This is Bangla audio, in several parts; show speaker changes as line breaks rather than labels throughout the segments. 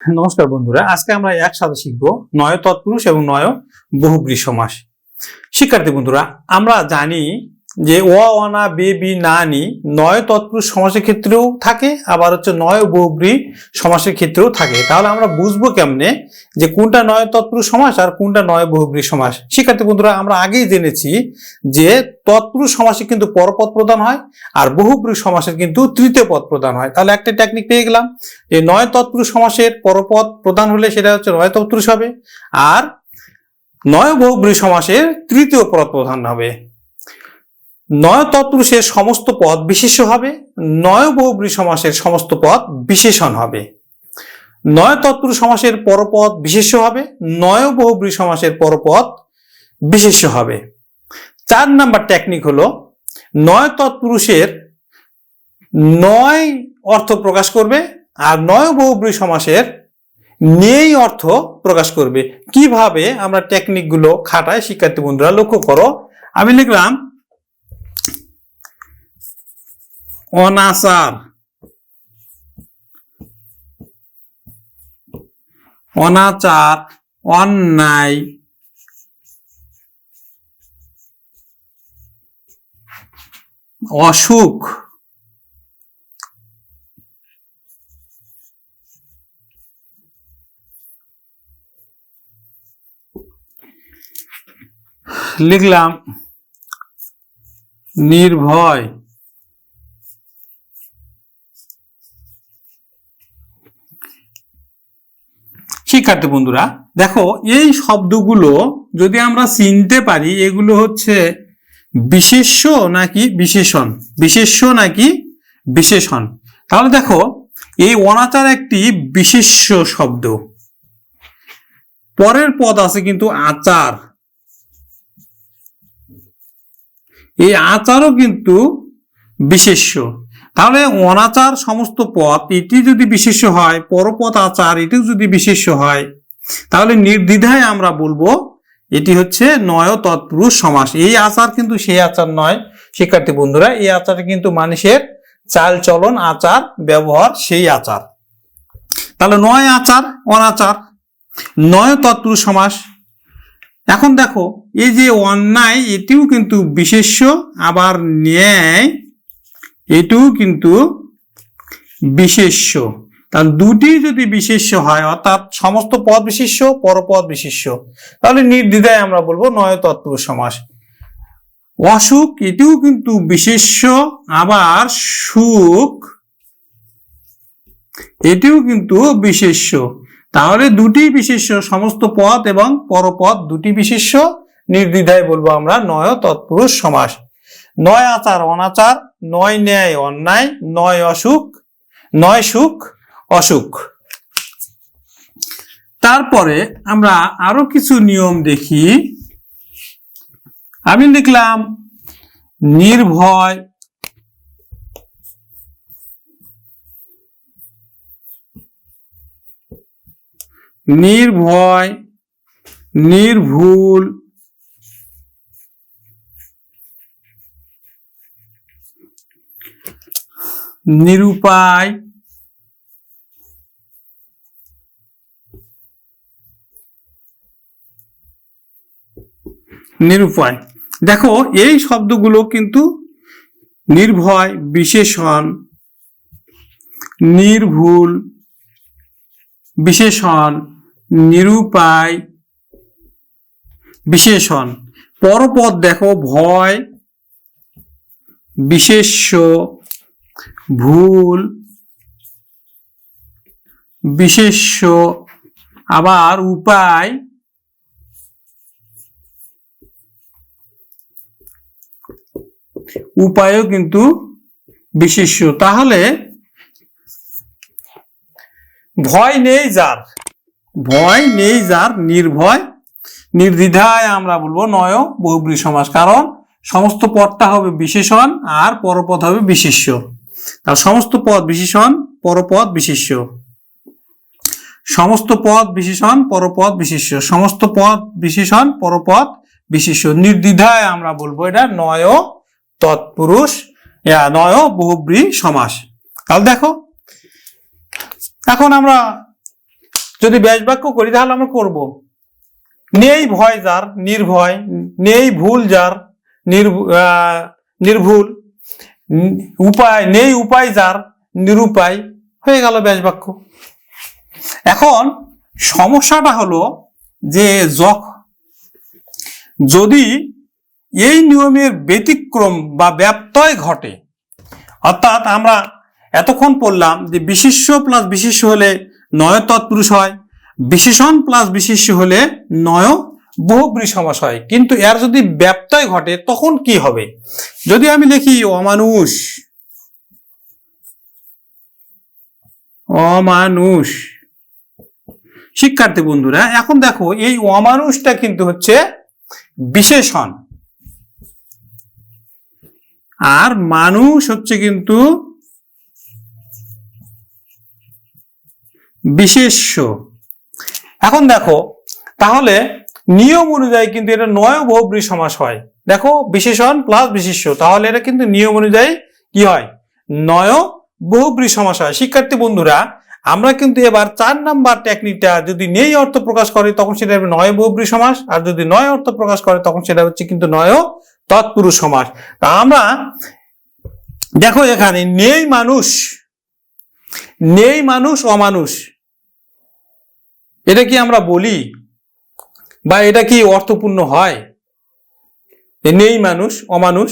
নমস্কার বন্ধুরা, আজকে আমরা একসাথে শিখব নয় তৎপুরুষ এবং নয় বহুব্রী সমাস শিক্ষার্থী বন্ধুরা, আমরা জানি যে ও অনা, বে, বি, না, নি, নয় তৎপুরুষ সমাসের ক্ষেত্রেও থাকে, আবার হচ্ছে নয় বহুব্রী সমাসের ক্ষেত্রেও থাকে। তাহলে আমরা বুঝব কেমনে যে কোনটা নয় তৎপুরুষ সমাস আর কোনটা নয় বহুব্রী সমাস। শিক্ষার্থী বন্ধুরা, আমরা আগেই জেনেছি যে তৎপুরুষ সমাসে কিন্তু পরপদ প্রদান হয় আর বহুব্রী সমাসের কিন্তু তৃতীয় পদ প্রদান হয়। তাহলে একটা টেকনিক পেয়ে গেলাম যে নয় তৎপুরুষ সমাসের পরপদ প্রদান হলে সেটা হচ্ছে নয় তৎপুরুষ হবে আর নয় বহুব্রী সমাসের তৃতীয় পদ প্রধান হবে। নয় তৎপুরুষের সমস্ত পদ বিশেষ্য হবে নয় বহুব্রী সমাসের সমস্ত পদ বিশেষণ হবে। নয় তৎপুরুষ সমাসের পরপদ বিশেষ্য হবে নয় বহুব্রী সমাসের পরপদ বিশেষ্য হবে। চার নাম্বার টেকনিক হলো নয় তৎপুরুষের নয় অর্থ প্রকাশ করবে আর নয় বহুব্রী সমাসের নেই অর্থ প্রকাশ করবে। কীভাবে আমরা টেকনিকগুলো খাটাই শিক্ষার্থী বন্ধুরা লক্ষ্য করো। আমি লিখলাম অনাচার। অনাচার অন্যায়। অসুখ। লিখলাম নির্ভয়। শিক্ষার্থী বন্ধুরা, দেখো, এই শব্দগুলো যদি আমরা চিনতে পারি, এগুলো হচ্ছে বিশেষ্য নাকি বিশেষণ? বিশেষ্য নাকি বিশেষণ? তাহলে দেখো, এই অনাচার একটি বিশেষ্য শব্দ। পরের পদ আছে কিন্তু আচার। এই আচারও কিন্তু বিশেষ্য। তাহলে অনাচার সমস্ত পথ, এটি যদি বিশেষ্য হয়, পরপথ আচার, এটিও যদি বিশেষ্য হয়, তাহলে নির্দ্বিধায় আমরা বলব, এটি হচ্ছে নয় তৎপুরুষ সমাস। এই আচার কিন্তু সেই আচার নয়। শিক্ষার্থী বন্ধুরা, এই আচার কিন্তু মানুষের চাল চলন আচার, ব্যবহার সেই আচার। তাহলে নয় আচার, অনাচার, নয় তৎপুরুষ সমাস। এখন দেখো, এই যে অন্যায়, এটিও কিন্তু বিশেষ্য, আবার ন্যায় এটিও কিন্তু বিশেষ্য। তাহলে দুটি যদি বিশেষ্য হয়, অর্থাৎ সমস্ত পদ বিশেষ্য, পরপদ বিশেষ্য, তাহলে নির্দ্বিধায় আমরা বলব নয় তৎপুরুষ সমাস। অসুখ, এটিও কিন্তু বিশেষ্য, আবার সুখ, এটিও কিন্তু বিশেষ্য। তাহলে দুটি বিশেষ্য, সমস্ত পদ এবং পরপদ দুটি বিশেষ্য, নির্দ্বিধায় বলব আমরা নয় তৎপুরুষ সমাস। নয় আচার, অনাচার নয় ন্যায় অন্যায়, নয় অসুখ, নয় সুখ, অসুখ। তারপরে আমরা আরও কিছু নিয়ম দেখি। আমি লিখলাম, নির্ভয় নির্ভয়, নির্ভুল নিরুপায়। নিরুপায়। দেখো, এই শব্দগুলো কিন্তু নির্ভয়, বিশেষণ, নির্ভুল, বিশেষণ, নিরুপায়, বিশেষণ। পরপদ দেখো, ভয়, বিশেষ্য ভুল, বিশেষ্য, আবার উপায়। উপায়ও কিন্তু বিশেষ্য। তাহলে ভয় নেই যার। ভয় নেই যার, নির্ভয়, নির্দ্বিধায় আমরা বলব নয় বহুব্রী সমাস। কারণ সমস্ত পদটা হবে বিশেষণ আর পরপদ হবে বিশেষ্য। তার সমস্ত পদ বিশেষণ, পরপদ বিশেষ্য। সমস্ত পদ বিশেষণ, পরপদ বিশেষ্য। সমস্ত পদ বিশেষণ, পরপদ বিশেষ্য। নির্দ্বিধায় আমরা বলব এটা নয় তৎপুরুষ নয় বহুব্রী সমাস। তাহলে দেখো, এখন আমরা যদি ব্যাস বাক্য করি, তাহলে আমরা করব, নেই ভয় যার, নির্ভয়, নেই ভুল যার নির্ভুল। উপায় নেই, উপায় যার, নিরুপায় হয়ে গেল ব্যাস বাক্য এখন সমস্যাটা হলো যে যখ, যদি এই নিয়মের ব্যতিক্রম বা ব্যত্যয় ঘটে, অর্থাৎ আমরা এতক্ষণ পড়লাম যে বিশিষ্য প্লাস বিশিষ্য হলে নয় তৎপুরুষ হয়, বিশেষণ প্লাস বিশিষ্য হলে নয় বহুব্রী সমাস হয়। কিন্তু এর যদি ব্যত্যয় ঘটে, তখন কি হবে? যদি আমি লিখি, অমানুষ অমানুষ। শিক্ষার্থী বন্ধুরা, এখন দেখো, এই অমানুষটা কিন্তু হচ্ছে বিশেষণ। আর মানুষ হচ্ছে কিন্তু বিশেষ্য। এখন দেখো, তাহলে নিয়ম অনুযায়ী কিন্তু এটা নয় বহুব্রী সমাস হয়। দেখো, বিশেষণ প্লাস বিশেষ্য। তাহলে এটা কিন্তু নিয়ম অনুযায়ী কি হয়? নয় বহুব্রী সমাস হয়। শিক্ষার্থী বন্ধুরা, আমরা কিন্তু এবার চার নাম্বার টেকনিকটা যদি নেই অর্থ প্রকাশ করে, তখন সেটা হবে নয় বহুব্রী সমাস। আর যদি নয় অর্থ প্রকাশ করে, তখন সেটা হচ্ছে কিন্তু নয় তৎপুরুষ সমাস। তা আমরা দেখো এখানে, নেই মানুষ নেই মানুষ, অমানুষ। এটা কি আমরা বলি? বা এটা কি অর্থপূর্ণ হয়? নেই মানুষ, অমানুষ?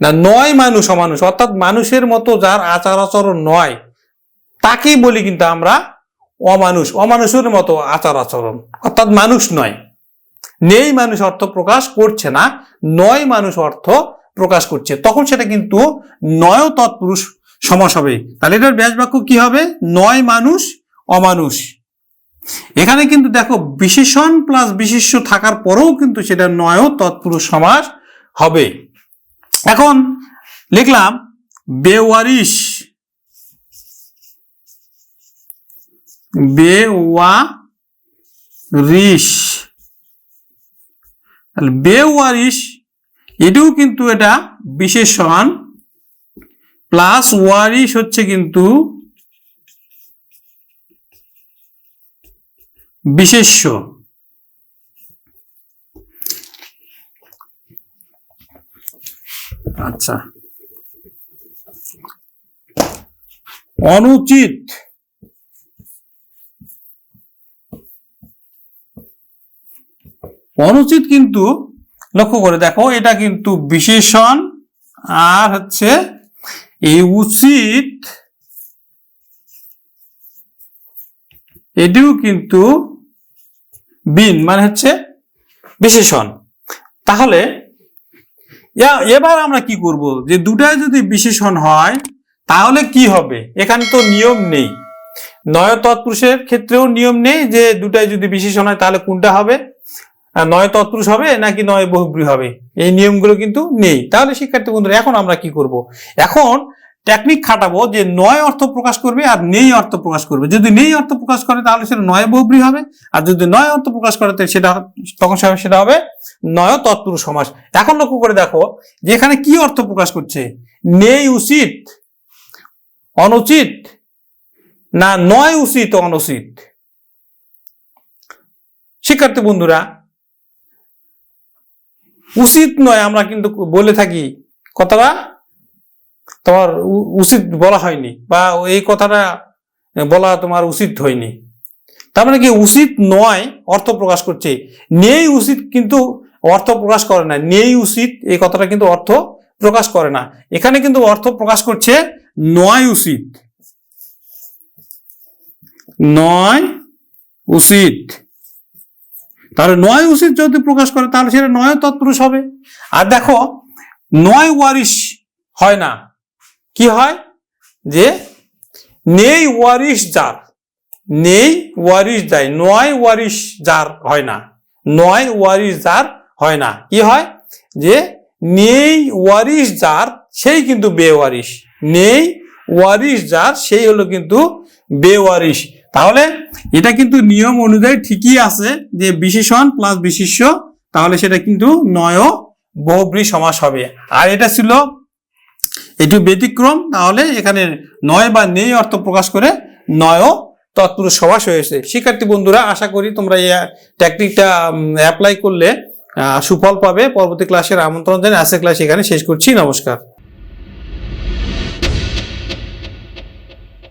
না, নয় মানুষ, অমানুষ। অর্থাৎ মানুষের মতো যার আচার আচরণ নয়, তাকেই বলি কিন্তু আমরা অমানুষ, অমানুষের মতো আচার আচরণ। অর্থাৎ মানুষ নয়। নেই মানুষ অর্থ প্রকাশ করছে না, নয় মানুষ অর্থ প্রকাশ করছে। তখন সেটা কিন্তু নয় তৎপুরুষ সমাস হবে। তাহলে এটার ব্যাস বাক্য কি হবে? নয় মানুষ, অমানুষ। এখানে কিন্তু দেখো বিশেষণ প্লাস বিশেষ্য থাকার পরেও কিন্তু সেটা নয় তৎপুরুষ সমাস হবে। এখন লিখলাম বেওয়ারিশ। বেওয়ারিশ। তাহলে বেওয়ারিশ, এটাও কিন্তু এটা বিশেষণ। প্লাস ওয়ারিশ হচ্ছে কিন্তু বিশেষ্য। আচ্ছা। অনুচিত। অনুচিত কিন্তু লক্ষ্য করে দেখো, এটা কিন্তু বিশেষণ, আর হচ্ছে এই উচিত, এটিও কিন্তু বিন মানে হচ্ছে বিশেষণ। তাহলে এবার আমরা কি করব? যে দুটাই যদি বিশেষণ হয়, তাহলে কি হবে? এখানে তো নিয়ম নেই। নয় তৎপুরুষের ক্ষেত্রেও নিয়ম নেই যে দুটাই যদি বিশেষণ হয়, তাহলে কোনটা হবে? নয় তৎপুরুষ হবে নাকি নয় বহুব্রী হবে? এই নিয়মগুলো কিন্তু নেই। তাহলে শিক্ষার্থী বন্ধুরা, এখন আমরা কি করব? এখন টেকনিক খাটাবো যে নয় অর্থ প্রকাশ করবে আর নেই অর্থ প্রকাশ করবে। যদি নেই অর্থ প্রকাশ করে, তাহলে সেটা নয় বহুব্রী হবে। আর যদি নয় অর্থ প্রকাশ করে সেটা তখন সেটা- হবে নয় তৎপুরুষ সমাস। এখন লক্ষ্য করে দেখো যে এখানে কি অর্থ প্রকাশ করছে? নেই উচিত, অনুচিত, না নয় উচিত, অনুচিত? শিক্ষার্থী বন্ধুরা, উচিত নয় আমরা কিন্তু বলে থাকি। কথাটা তোমার উচিত বলা হয়নি বা এই কথাটা বলা তোমার উচিত হয়নি। তার মানে কি উচিত নয় অর্থ প্রকাশ করছে। নেই উচিত কিন্তু অর্থ প্রকাশ করে না। নেই উচিত এই কথাটা কিন্তু অর্থ প্রকাশ করে না। এখানে কিন্তু অর্থ প্রকাশ করছে নয় উচিত। নয় উচিত। তাহলে নয় উচিত যদি প্রকাশ করে তাহলে সেটা নয় তৎপুরুষ হবে। আর দেখো, নয় ওয়ারিশ হয় না। কি হয়? যে নেই ওয়ারিশ যার, নেই ওয়ারিশ যায়, নয় ওয়ারিশ যার হয় না, নয় ওয়ারিশ যার হয় না। কি হয়? যে নেই ওয়ারিশ যার, সেই কিন্তু বেওয়ারিশ, নেই ওয়ারিশ যার, সেই হলো কিন্তু বেওয়ারিশ। তাহলে এটা কিন্তু নিয়ম অনুযায়ী ঠিকই আছে যে বিশেষণ প্লাস বিশেষ্য, তাহলে সেটা কিন্তু নয় বহুব্রী সমাস হবে। আর এটা ছিল এটি ব্যতিক্রম, তাহলে এখানে নয় বা নেই অর্থ প্রকাশ করে নয়ও তৎপুরুষ সমাস হয়েছে। শিক্ষার্থী বন্ধুরা, আশা করি তোমরা এই ট্যাকটিকটা অ্যাপ্লাই করলে সুফল পাবে। পরবর্তী ক্লাসের আমন্ত্রণ জানিয়ে আজকের ক্লাস এখানে শেষ করছি। নমস্কার।